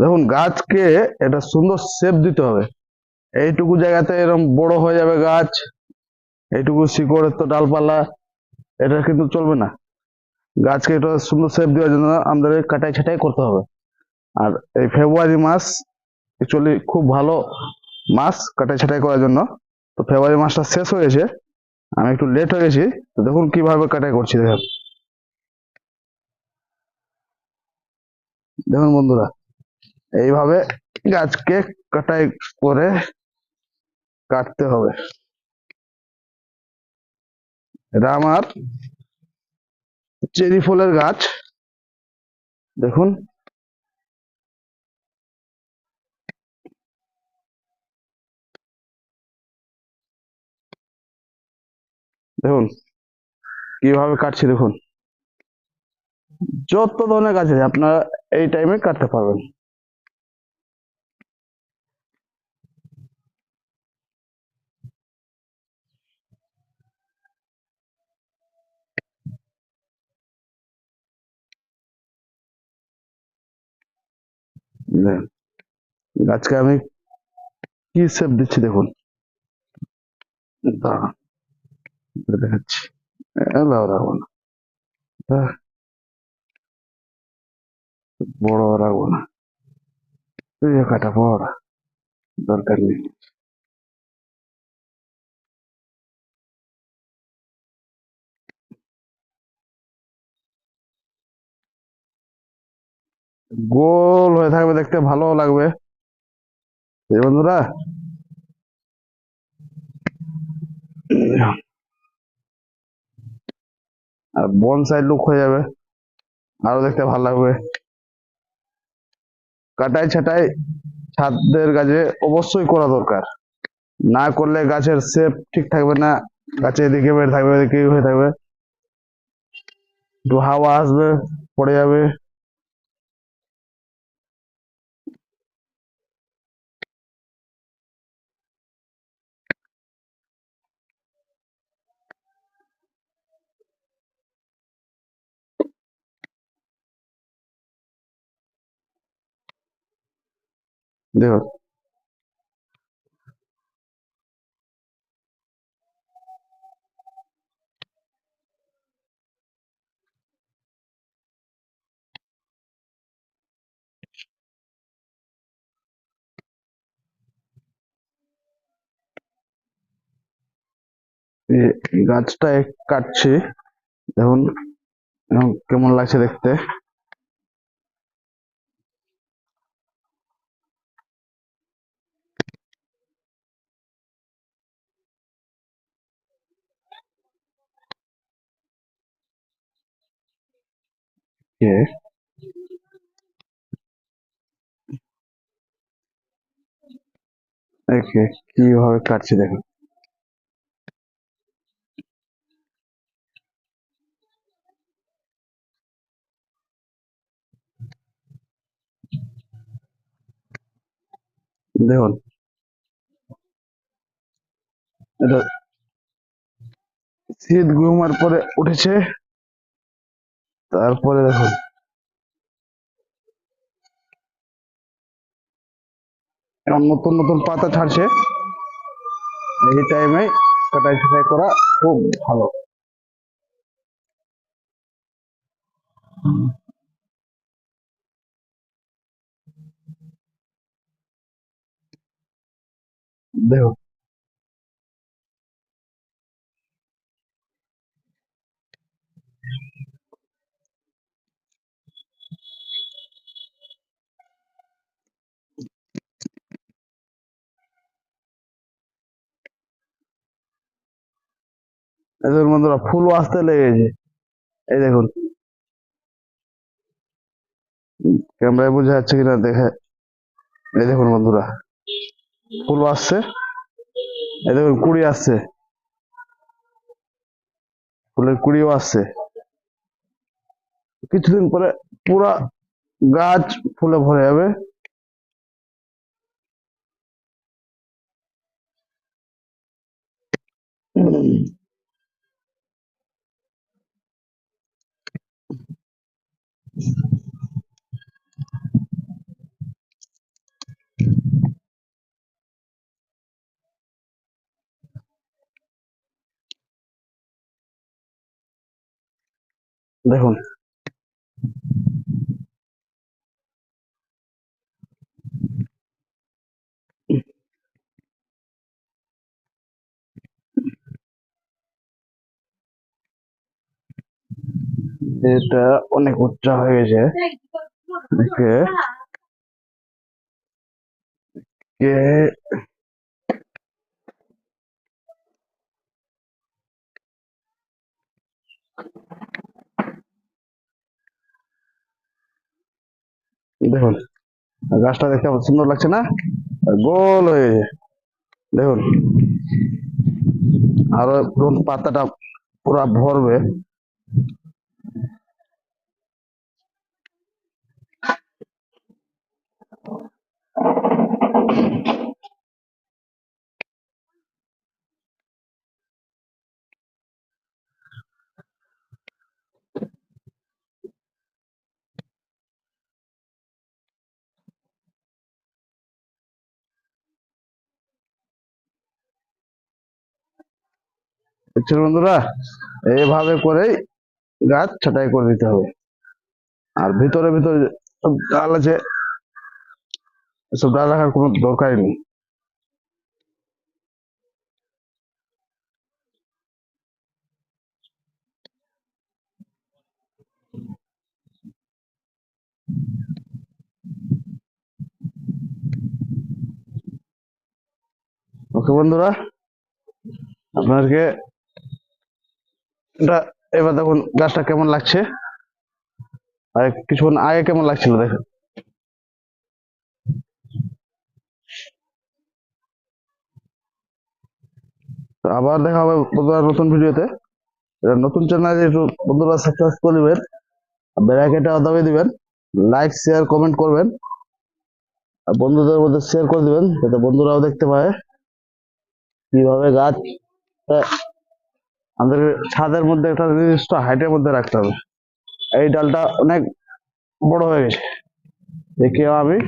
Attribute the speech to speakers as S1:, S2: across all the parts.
S1: দেখুন, গাছকে এটা সুন্দর শেপ দিতে হবে। এইটুকু জায়গাতে এরকম বড় হয়ে যাবে গাছ, এইটুকু শিকড়ের তো ডালপালা, এটা কিন্তু চলবে না। গাছকে এটা সুন্দর শেপ দেওয়ার জন্য আমাদের কাটাই ছাটাই করতে হবে। আর এই ফেব্রুয়ারি মাস অ্যাকচুয়ালি খুব ভালো মাস কাটাই ছাটাই করার জন্য। তো ফেব্রুয়ারি মাসটা শেষ হয়ে গেছে, আমি একটু লেট হয়ে গেছি, তো দেখুন কীভাবে কাটাই করছি, দেখুন। দেখুন বন্ধুরা এইভাবে গাছকে কাটাই করে কাটতে হবে। এটা আমার চেরি ফুলের গাছ। দেখুন। দেখুন, কীভাবে কাটছি দেখুন। যত ধরনের গাছ আছে, আপনারা এই টাইমে কাটতে পারবেন। গাছকে আমি কি শেপ দিচ্ছি দেখুন। দেখাচ্ছি। রাখব না বড় রাখব না। কাটা বড় দরকার নেই। গোল হয়ে থাকবে দেখতে ভালো লাগবে। এই বন্ধুরা। আর বন সাইড লুক হয়ে যাবে। আরও দেখতে ভালো লাগবে। কাটাই ছাটাই ছাদের গাছে অবশ্যই করা দরকার। না করলে গাছের শেপ ঠিক থাকবে না, গাছে এদিকে বের থাকবে এদিকে হয়ে থাকবে। একটু হাওয়া আসবে, পড়ে যাবে। এই গাছটা কাটছি। এখন কেমন লাগছে দেখতে। কে একে কীভাবে কাটছি দেখুন দেখুন। এটা শীত ঘুমার পরে উঠেছে। তারপরে দেখুন। এখন নতুন নতুন পাতা ছাড়ছে। এই টাইমে কাটাই ছাটাই করা খুব ভালো। দেখুন। এই দেখুন বন্ধুরা ফুলও আসতে লেগেছে এই দেখুন। ক্যামেরায় বোঝা যাচ্ছে কিনা দেখে। এই দেখুন বন্ধুরা। ফুল আসছে এই দেখুন কুড়ি আসছে। ফুলের কুড়িও আসছে কিছুদিন পরে পুরা গাছ ফুলে ভরে যাবে। দেখুন। এটা অনেক উচ্চা হয়ে গেছে। কে? দেখুন গাছটা দেখতে সুন্দর লাগছে না? গোল হয়ে দেখুন আরও যখন পাতাটা পুরা ভরবে। দেখছেন বন্ধুরা? এইভাবে করেই গাছ ছাঁটাই করে দিতে হবে। আর ভিতরে ভিতরে ডাল আছে। এসব ডাল রাখার কোনো দরকারই নেই। ওকে বন্ধুরা, আপনাদেরকে এটা, এবার দেখুন গাছটা কেমন লাগছে? আর কিছুক্ষণ আগে কেমন লাগছিল, দেখুন। আবার দেখা হবে বন্ধুরা নতুন ভিডিওতে। নতুন চ্যানেলে একটু বন্ধুরা সাবস্ক্রাইব করবেন বেলাইকেটা দাবিয়ে দিবেন লাইক শেয়ার কমেন্ট করবেন, আর বন্ধুদের মধ্যে শেয়ার করে দিবেন, যাতে বন্ধুরাও দেখতে পায় কীভাবে গাছ আমাদের ছাদের মধ্যে একটা নির্দিষ্ট হাইটের মধ্যে রাখতে হবে। এই ডালটা অনেক বড় হয়ে গেছে। দেখি আমি।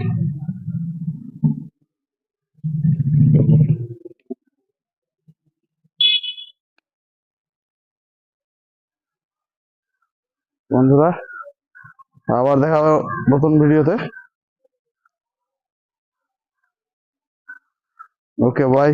S1: বন্ধুরা, আবার দেখা হবে নতুন ভিডিওতে। Okay bye